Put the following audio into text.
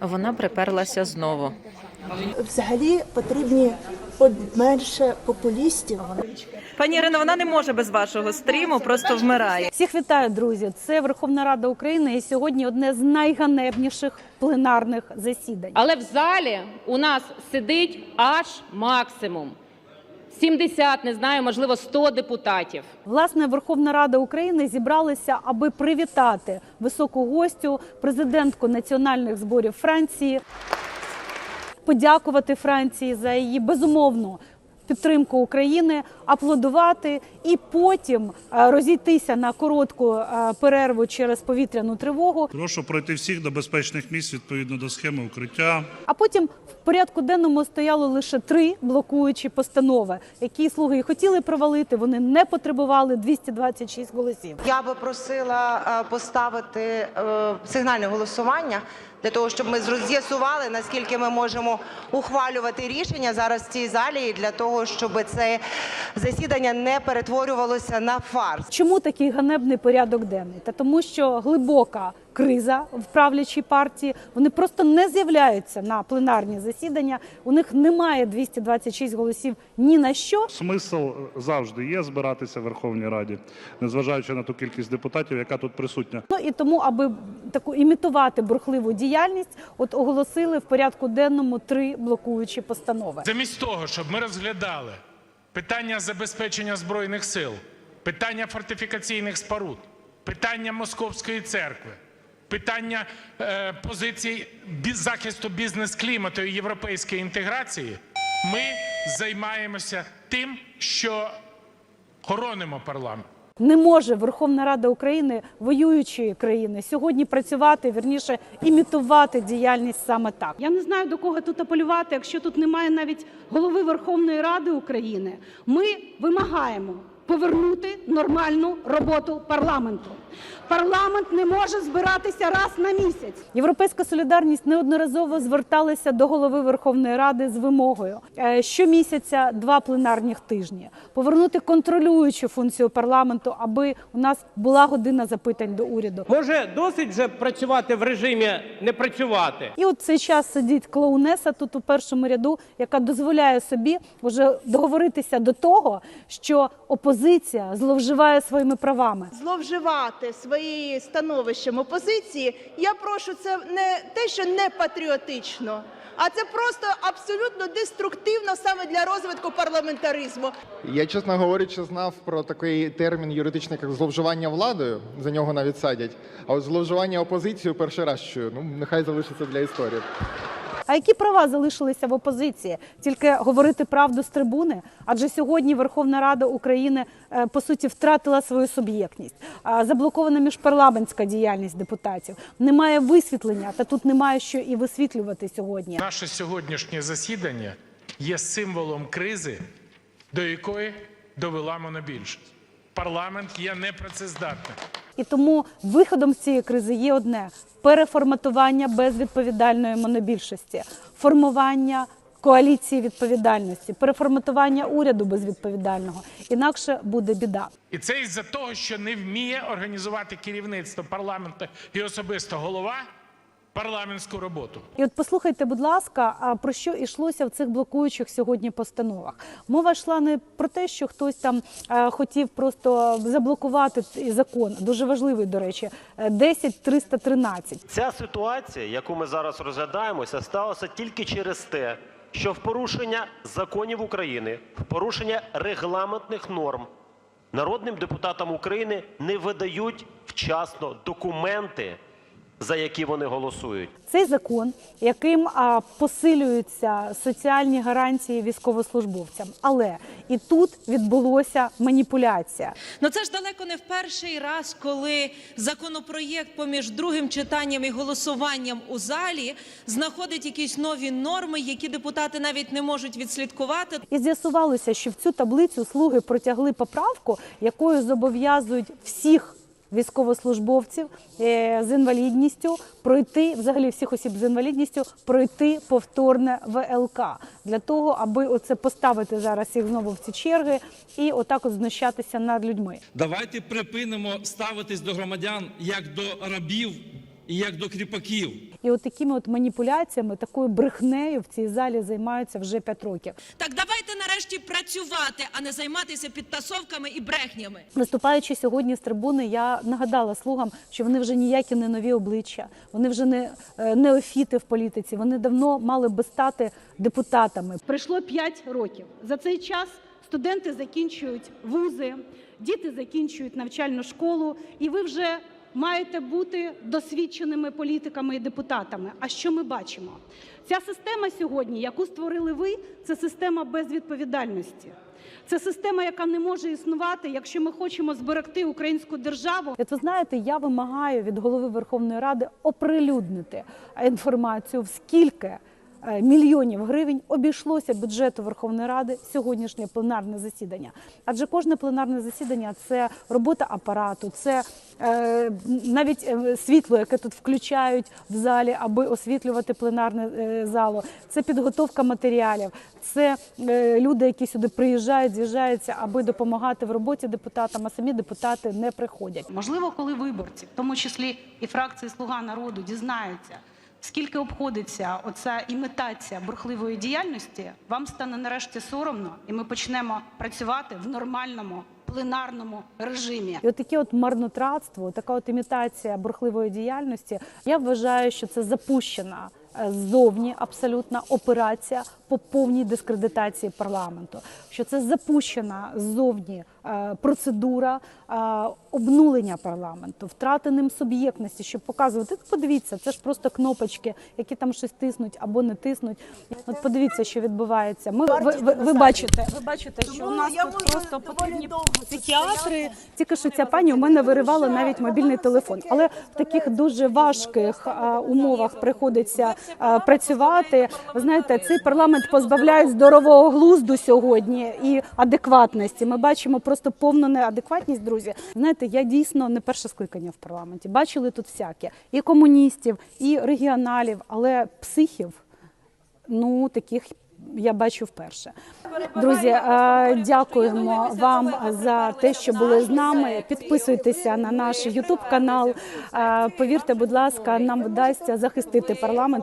Вона приперлася знову. Взагалі потрібні менше популістів. Пані Ірино, вона не може без вашого стріму, просто вмирає. Всіх вітаю, друзі! Це Верховна Рада України і сьогодні одне з найганебніших пленарних засідань. Але в залі у нас сидить аж максимум 70, не знаю, можливо, 100 депутатів. Власне, Верховна Рада України зібралася, аби привітати високу гостю, президентку національних зборів Франції, подякувати Франції за її безумовну підтримку України, аплодувати і потім е, розійтися на коротку е, перерву через повітряну тривогу. Прошу пройти всіх до безпечних місць відповідно до схеми укриття. А потім в порядку денному стояло лише три блокуючі постанови, які слуги і хотіли провалити. Вони не потребували 226 голосів. Я би просила е, поставити сигнальне голосування для того, щоб ми з'ясували, наскільки ми можемо ухвалювати рішення зараз в цій залі, і для того, щоб це засідання не перетворювалося на фарс. Чому такий ганебний порядок денний? Та тому, що глибока криза в правлячій партії. Вони просто не з'являються на пленарні засідання. У них немає 226 голосів ні на що. Смисл завжди є збиратися в Верховній Раді, незважаючи на ту кількість депутатів, яка тут присутня. Ну і тому, аби таку імітувати бурхливу діяльність, от оголосили в порядку денному три блокуючі постанови. Замість того, щоб ми розглядали питання забезпечення збройних сил, питання фортифікаційних споруд, питання московської церкви, питання е, позицій захисту бізнес-клімату і європейської інтеграції, ми займаємося тим, що хоронимо парламент. Не може Верховна Рада України, воюючої країни, сьогодні працювати, вірніше імітувати діяльність саме так. Я не знаю до кого тут апелювати, якщо тут немає навіть голови Верховної Ради України. Ми вимагаємо повернути нормальну роботу парламенту. Парламент не може збиратися раз на місяць. Європейська солідарність неодноразово зверталася до голови Верховної Ради з вимогою е, щомісяця два пленарних тижні повернути контролюючу функцію парламенту, аби у нас була година запитань до уряду. Може, досить вже працювати в режимі не працювати? І от цей час сидить клоунеса тут у першому ряду, яка дозволяє собі вже договоритися до того, що опозиція зловживає своїми правами. Зловживати своєю становищем опозиції, я прошу це не те, що не патріотично, а це просто абсолютно деструктивно саме для розвитку парламентаризму. Я, чесно говорячи, знав про такий термін юридичний, як зловживання владою. За нього навіть садять. А от зловживання опозицією перший раз чую. Ну, нехай залишиться для історії. А які права залишилися в опозиції? Тільки говорити правду з трибуни? Адже сьогодні Верховна Рада України е, по суті втратила свою суб'єктність. Заблокована міжпарламентська діяльність депутатів. Немає висвітлення, та тут немає що і висвітлювати сьогодні. Наше сьогоднішнє засідання є символом кризи, до якої довела монобільшість. Парламент є непрацездатним. І тому виходом з цієї кризи є одне переформатування безвідповідальної монобільшості, формування коаліції відповідальності, переформатування уряду безвідповідального. Інакше буде біда. І це із-за того, що не вміє організувати керівництво парламенту і особисто голова парламентську роботу. І от послухайте, будь ласка, а про що йшлося в цих блокуючих сьогодні постановах? Мова йшла не про те, що хтось там е, хотів просто заблокувати закон. Дуже важливий, до речі, е, 10313. Ця ситуація, яку ми зараз розглядаємося, сталася тільки через те, що в порушення законів України, в порушення регламентних норм народним депутатам України не видають вчасно документи, за які вони голосують. Цей закон, яким а, посилюються соціальні гарантії військовослужбовцям, але і тут відбулося маніпуляція. Ну це ж далеко не в перший раз, коли законопроєкт поміж другим читанням і голосуванням у залі знаходить якісь нові норми, які депутати навіть не можуть відслідкувати. І з'ясувалося, що в цю таблицю слуги протягли поправку, якою зобов'язують всіх військовослужбовців е, з інвалідністю пройти, взагалі всіх осіб з інвалідністю, пройти повторне ВЛК для того, аби оце поставити зараз їх знову в ці черги і отак от знущатися над людьми. Давайте припинимо ставитись до громадян як до рабів і як до кріпаків. І от такими от маніпуляціями, такою брехнею в цій залі займаються вже п'ять років. Так давайте нарешті працювати, а не займатися підтасовками і брехнями. Виступаючи сьогодні з трибуни, я нагадала слугам, що вони вже ніякі не нові обличчя, вони вже не е, неофіти в політиці. Вони давно мали би стати депутатами. Пройшло 5 років. За цей час студенти закінчують вузи, діти закінчують навчальну школу, і ви вже маєте бути досвідченими політиками і депутатами. А що ми бачимо? Ця система сьогодні, яку створили ви, це система безвідповідальності. Це система, яка не може існувати, якщо ми хочемо зберегти українську державу. От ви знаєте, я вимагаю від голови Верховної Ради оприлюднити інформацію, в скільки мільйонів гривень обійшлося бюджету Верховної Ради сьогоднішнє пленарне засідання. Адже кожне пленарне засідання це робота апарату, це е, навіть е, світло, яке тут включають в залі, аби освітлювати пленарне е, залу. Це підготовка матеріалів, це е, люди, які сюди приїжджають, з'їжджаються, аби допомагати в роботі депутатам, а самі депутати не приходять. Можливо, коли виборці, в тому числі і фракції Слуга народу, дізнаються, скільки обходиться оця імітація бурхливої діяльності, вам стане нарешті соромно, і ми почнемо працювати в нормальному пленарному режимі. І от таке от марнотратство, така от імітація бурхливої діяльності. Я вважаю, що це запущена е, ззовні абсолютна операція по повній дискредитації парламенту. Що це запущена ззовні е, процедура е, обнулення парламенту, втрати ним суб'єктності, щоб показувати. Подивіться, це ж просто кнопочки, які там щось тиснуть або не тиснуть. От подивіться, що відбувається. Ми ви, ви, ви бачите, ви бачите, що у нас тут просто потрібні психіатри. Тільки що ця пані у мене виривала навіть мобільний телефон. Але в таких дуже важких умовах приходиться працювати. Ви знаєте, цей парламент позбавляє здорового глузду сьогодні і адекватності. Ми бачимо просто повну неадекватність, друзі. Знаєте, я дійсно не перше скликання в парламенті. Бачили тут всяке і комуністів, і регіоналів, але психів ну таких я бачу вперше. Друзі, е, дякуємо вам за те, що були з нами. Підписуйтеся на наш Ютуб канал. Е, Повірте, будь ласка, нам вдасться захистити парламент.